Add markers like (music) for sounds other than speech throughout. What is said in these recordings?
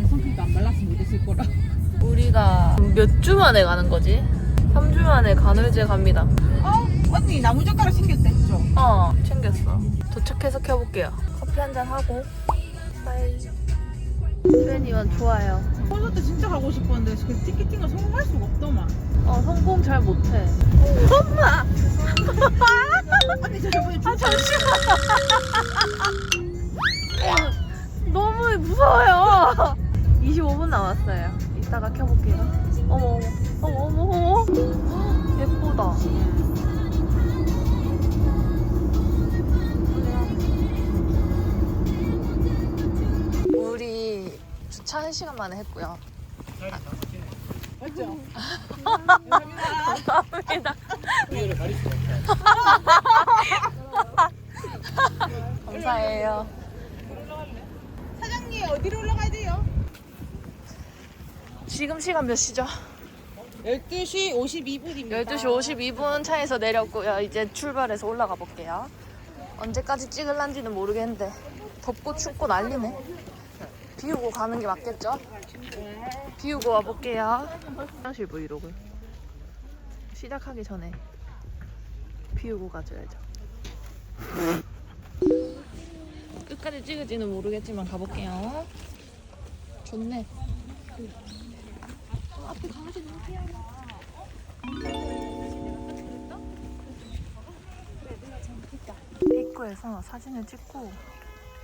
만에 선크림 안 발랐으면 못했을 거라. (laughs) 우리가 몇 주 만에 가는 거지? 3주 만에 간헐제 갑니다. 어? 언니 나무젓가락 챙겼다 했죠? 어, 챙겼어. 도착해서 켜볼게요. 커피 한 잔 하고. 빠이. 수현이만 좋아요. 콘서트 진짜 가고 싶었는데 그 티켓팅을 성공할 수가 없더만. 어, 성공 잘 못해. 엄마! (laughs) 언니 저 저번에 아 (laughs) 너무 무서워요. 25분 남았어요. 이따가 켜볼게요. 어머, 어머, 어머, 어머, 어머. 예쁘다. 우리 주차 1시간 만에 했고요. 맞죠? 감사합니다. 감사해요. 사장님 어디로 올라가야 돼요? 지금 시간 몇 시죠? 12시 52분입니다. 12시 52분 차에서 내렸고요. 이제 출발해서 올라가 볼게요. 언제까지 찍을란지는 모르겠는데 덥고 춥고 난리네. 비우고 가는 게 맞겠죠? 비우고 와볼게요. 화장실 브이로그 시작하기 전에 비우고 가줘야죠. 끝까지 찍을지는 모르겠지만 가볼게요. 좋네. 입구에서 사진을 찍고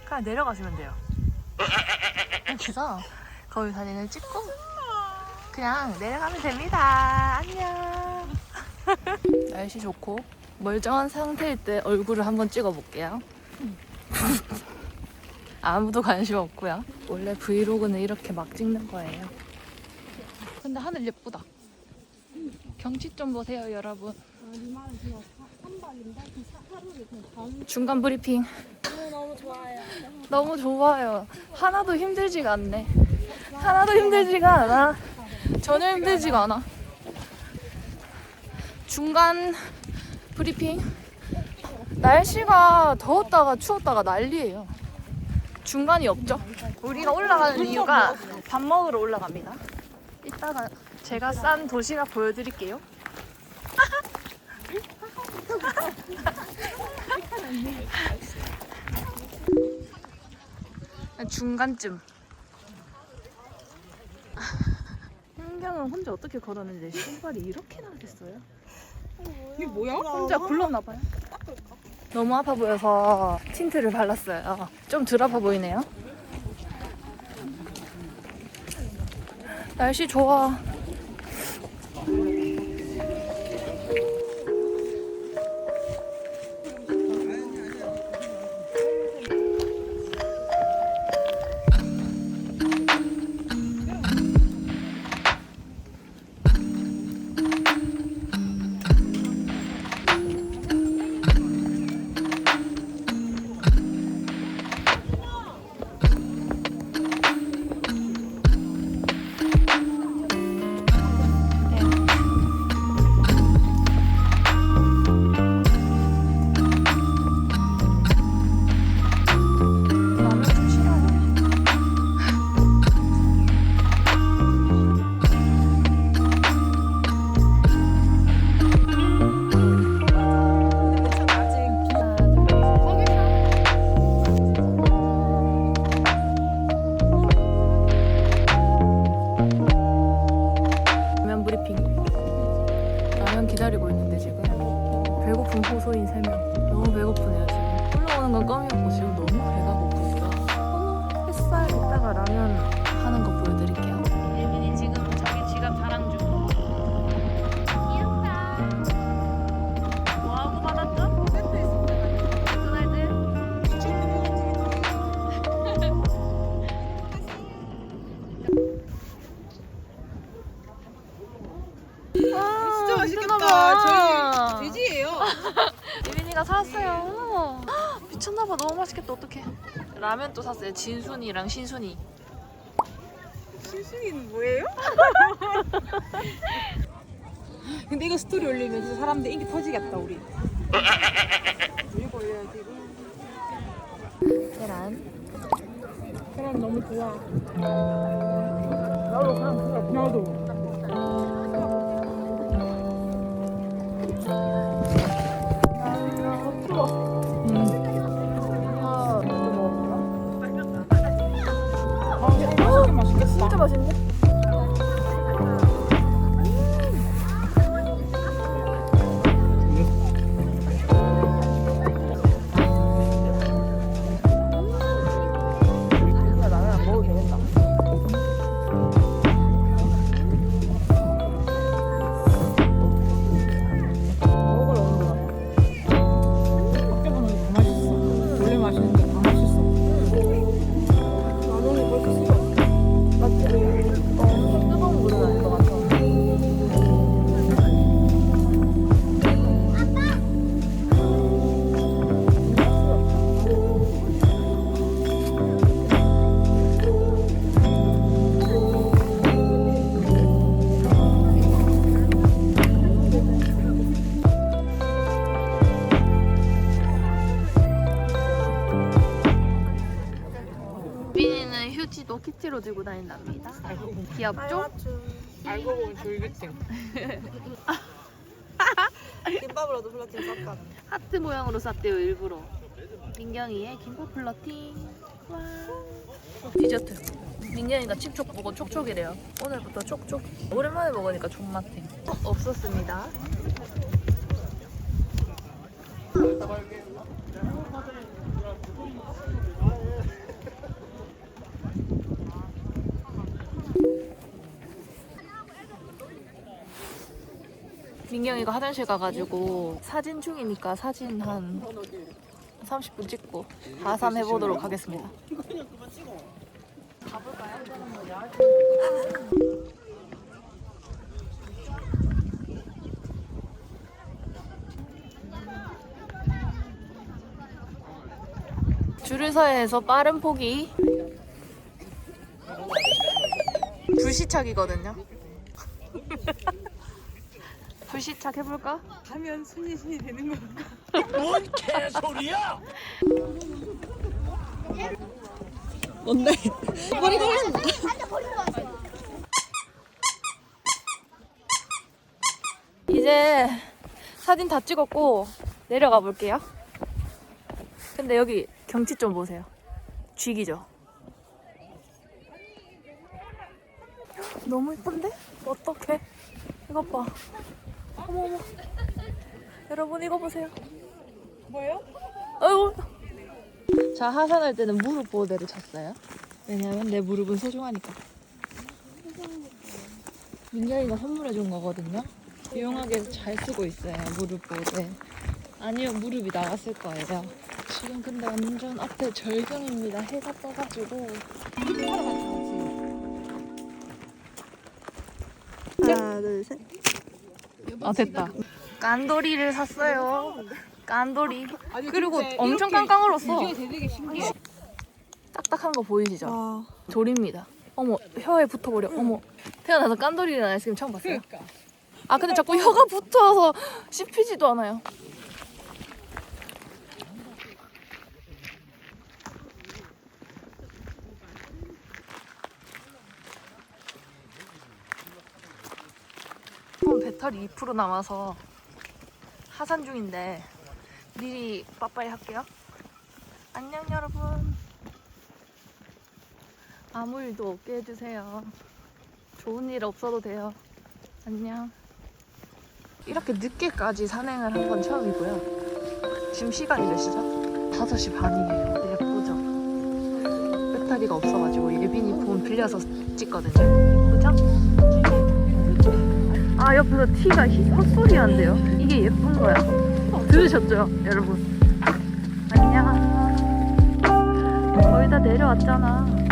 그냥 내려가시면 돼요. 그래서 거기 사진을 찍고 그냥 내려가면 됩니다. 안녕. 날씨 좋고 멀쩡한 상태일 때 얼굴을 한번 찍어볼게요. (laughs) 아무도 관심 없고요. 원래 브이로그는 이렇게 막 찍는 거예요. 근데 하늘 예쁘다. 경치 좀 보세요, 여러분. 중간 브리핑. 너무 좋아요. 너무 좋아요. 하나도 힘들지가 않네. 하나도 힘들지가 않아. 전혀 힘들지가 않아. 중간 브리핑. 날씨가 더웠다가 추웠다가 난리예요. 중간이 없죠. 우리가 올라가는 이유가 밥 먹으러 올라갑니다. 이따가 제가 싼 도시락 보여드릴게요. 중간쯤. 환경을 혼자 어떻게 걸었는데 신발이 이렇게 나겠어요? 이게 뭐야? 혼자 굴렀나 봐요. 너무 아파 보여서 틴트를 발랐어요. 좀 덜 아파 보이네요. 날씨 좋아. 샀어요. (gasps) 미쳤나봐 너무 맛있겠다 어떡해. 라면 또 샀어요. 진순이랑 신순이. 신승이는 뭐예요? (laughs) 근데 이거 스토리 올리면 진짜 사람들 인기 터지겠다 우리. 이거 올려야지. 계란. 사람 너무 좋아. 나도 그냥 그래. 나도. 민이는 휴지도 키티로 들고 다닌답니다. 귀엽죠? 알고 보면 졸깃증. (laughs) 김밥으로도 플러팅 섞어. 하트 모양으로 쌌대요 일부러. 민경이의 김밥 플러팅. 와. 디저트. 민경이가 칩촉 보고 촉촉이래요. 오늘부터 촉촉. 오랜만에 먹으니까 존맛해. 어, 없었습니다. 민경이가 화장실 가가지고 사진 중이니까 사진 한 30분 찍고 가삼 해보도록 하겠습니다. 줄을 서야 해서 빠른 포기 불시착이거든요. (laughs) 불시착 해볼까? 하면 순이 순이 되는 거. 뭔데? 머리 걸린다. 이제 사진 다 찍었고 내려가 볼게요. 근데 여기 경치 좀 보세요. 쥐기죠? 너무 예쁜데? 어떡해? 이것 봐. 어머 어머. 여러분 이거 보세요. 뭐예요? 아이고. 자 하산할 때는 무릎 보호대를 쳤어요. 왜냐면 내 무릎은 소중하니까. 민경이가 선물해 준 거거든요. 유용하게 잘 쓰고 있어요 무릎 보호대. 아니면 무릎이 나갔을 거예요. 지금 근데 완전 앞에 절경입니다. 해가 떠가지고. 하나, 둘, 셋. 아 됐다. 깐돌이를 샀어요. 깐돌이. 아니, 그리고 엄청 이렇게 깡깡 얼었어. 이게 되게 신기해. 딱딱한 거 보이시죠? 와. 조립니다. 어머 혀에 붙어버려. 어머 태어나서 깐돌이라는 아이스크림 처음 봤어요. 그러니까. 아 근데 자꾸 혀가 붙어서 씹히지도 않아요. 폰 배터리 2% 남아서 하산 중인데 미리 빠빠이 할게요. 안녕 여러분. 아무 일도 없게 해주세요. 좋은 일 없어도 돼요. 안녕. 이렇게 늦게까지 산행을 한 건 처음이고요. 지금 시간이 몇 시죠? 5시 반이에요. 예쁘죠? 배터리가 없어가지고 예빈이 폰 빌려서 찍거든요. 예쁘죠? 아, 옆에서 티가 히- 헛소리 한대요. 이게 예쁜 거야. 들으셨죠, 여러분? 안녕. 거의 다 내려왔잖아.